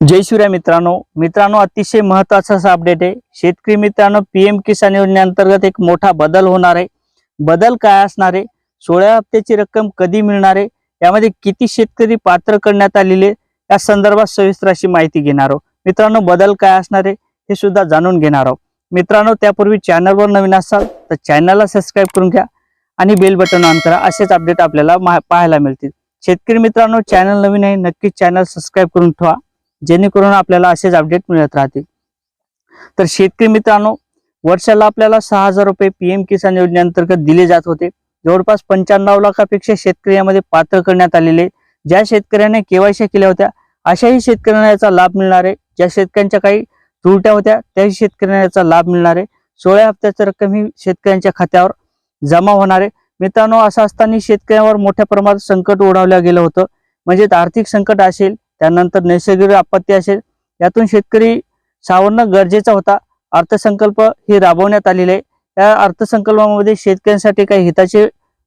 जय शिवराय मित्रांनो. मित्रांनो अतिशय महत्त्वाचा असा अपडेट आहे. शेतकरी मित्रांनो पीएम किसान योजनेअंतर्गत एक मोठा बदल होणार आहे. बदल काय असणार आहे? सोळा हप्त्याची रक्कम कधी मिळणार आहे? यामध्ये किती शेतकरी पात्र करण्यात आलेले या संदर्भात सविस्तर अशी माहिती घेणार आहोत. मित्रांनो बदल काय असणार आहे? हे सुद्धा जाणून घेणार आहोत. मित्रांनो त्यापूर्वी चॅनलवर नवीन असाल तर चॅनलला सबस्क्राईब करून घ्या आणि बेल बटन ऑन करा. असेच अपडेट आपल्याला पाहायला मिळतील. शेतकरी मित्रांनो चॅनल नवीन आहे नक्कीच चॅनल सबस्क्राईब करून ठेवा. जेणेकरून आपल्याला असेच अपडेट मिळत राहतील. तर शेतकरी मित्रांनो वर्षाला आपल्याला सहा हजार रुपये पीएम किसान योजनेअंतर्गत दिले जात होते. जवळपास पंच्याण्णव लाखापेक्षा शेतकरी यामध्ये पात्र करण्यात आलेले ज्या शेतकऱ्याने केवायसी केल्या होत्या अशाही शेतकऱ्यांना याचा लाभ मिळणार आहे. ज्या शेतकऱ्यांच्या काही त्रुट्या होत्या त्याही शेतकऱ्यांना याचा लाभ मिळणार आहे. सोळा हप्त्याची रक्कम ही शेतकऱ्यांच्या खात्यावर जमा होणार आहे. मित्रांनो असं असताना शेतकऱ्यांवर मोठ्या प्रमाणात संकट ओढावलं गेलं होतं. म्हणजेच आर्थिक संकट असेल त्यानंतर नैसर्गिक आपत्ती असेल यातून शेतकरी सावरणं गरजेचा होता. अर्थसंकल्प हे राबवण्यात आलेले आहे. या अर्थसंकल्पामध्ये शेतकऱ्यांसाठी काही हिताचे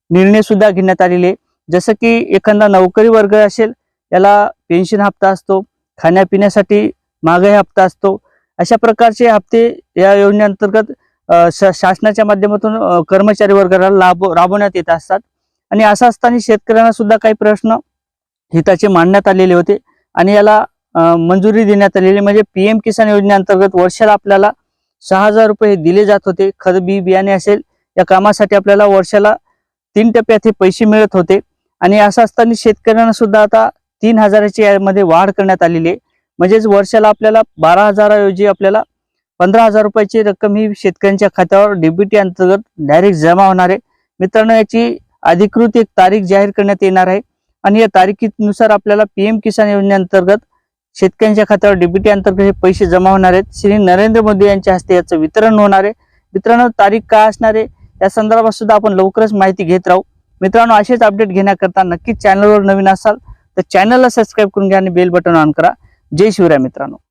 निर्णय सुद्धा घेण्यात आलेले आहे. जसं की एखादा नोकरी वर्ग असेल याला पेन्शन हप्ता असतो खाण्यापिण्यासाठी महागाई हप्ता असतो. अशा प्रकारचे हप्ते या योजनेअंतर्गत शासनाच्या माध्यमातून कर्मचारी वर्गाला लाभ राबवण्यात येत असतात. आणि असं असताना शेतकऱ्यांना सुद्धा काही प्रश्न हिताचे मांडण्यात आलेले होते. आणि याला मंजुरी देण्यात आलेली म्हणजे पीएम किसान योजनेअंतर्गत वर्षाला आपल्याला सहा हजार रुपये दिले जात होते. खत बी बियाणे असेल या कामासाठी आपल्याला वर्षाला तीन टप्प्यात हे पैसे मिळत होते. आणि असं असताना शेतकऱ्यांना सुद्धा आता तीन हजाराची यामध्ये वाढ करण्यात आलेली आहे. म्हणजेच वर्षाला आपल्याला बारा हजाराऐवजी आपल्याला पंधरा हजार रुपयाची रक्कम ही शेतकऱ्यांच्या खात्यावर डीबीटी अंतर्गत डायरेक्ट जमा होणार आहे. मित्रांनो याची अधिकृत एक तारीख जाहीर करण्यात येणार आहे. आणि या तारखेनुसार आपल्याला पीएम किसान योजनेअंतर्गत शेतकऱ्यांच्या खात्यावर डीबीटी अंतर्गत हे पैसे जमा होणार आहेत. श्री नरेंद्र मोदी यांच्या हस्ते याचं वितरण होणार आहे. मित्रांनो तारीख काय असणार आहे? या संदर्भात सुद्धा आपण लवकरच माहिती घेत राहू. मित्रांनो असेच अपडेट घेण्याकरता नक्कीच चॅनलवर नवीन असाल तर चॅनलला सबस्क्राईब करून घ्या आणि बेल बटन ऑन करा. जय शिवराय मित्रांनो.